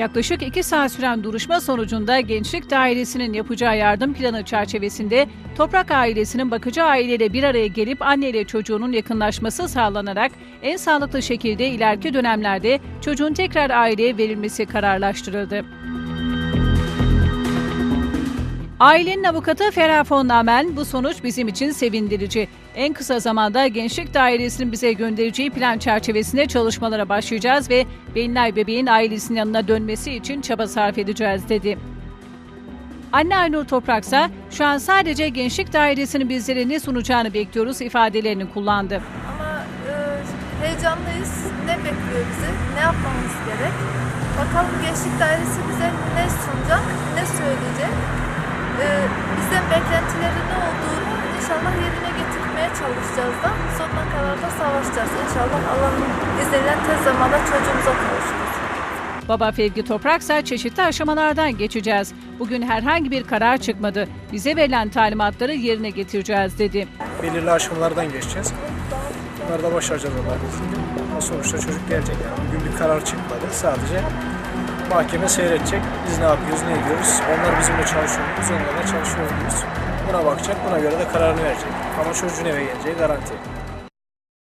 Yaklaşık 2 saat süren duruşma sonucunda Gençlik Dairesi'nin yapacağı yardım planı çerçevesinde Toprak ailesinin bakıcı aileyle bir araya gelip anne ile çocuğunun yakınlaşması sağlanarak en sağlıklı şekilde ileriki dönemlerde çocuğun tekrar aileye verilmesi kararlaştırıldı. Ailenin avukatı Ferah Fonnamen bu sonuç bizim için sevindirici. En kısa zamanda Gençlik Dairesi'nin bize göndereceği plan çerçevesinde çalışmalara başlayacağız ve Belinay bebeğin ailesinin yanına dönmesi için çaba sarf edeceğiz dedi. Anne Aynur Topraksa şu an sadece Gençlik Dairesi'nin bizlere ne sunacağını bekliyoruz ifadelerini kullandı. Ama e, heyecanlıyız. Ne bekliyor bizi? Ne yapmamız gerek? Bakalım Gençlik Dairesi bize bizden beklentileri ne olduğunu inşallah yerine getirmeye çalışacağız da sonuna kadar da savaşacağız. İnşallah Allah'ın izniyle tez zamanda çocuğumuza kavuşuruz. Baba Fevgi Topraksa çeşitli aşamalardan geçeceğiz. Bugün herhangi bir karar çıkmadı. Bize verilen talimatları yerine getireceğiz dedi. belirli aşamalardan geçeceğiz. Bunları da başaracağız Allah'ın izniyle. Ama sonuçta çocuk gelecek yani. Bugün bir karar çıkmadı. Sadece mahkeme seyredecek. Biz ne yapıyoruz, ne ediyoruz. Onlar bizimle çalışıyor muyuz, onlarla çalışıyor muyuz. Buna bakacak, buna göre de kararını verecek. Ama çocuğun eve geleceği garanti.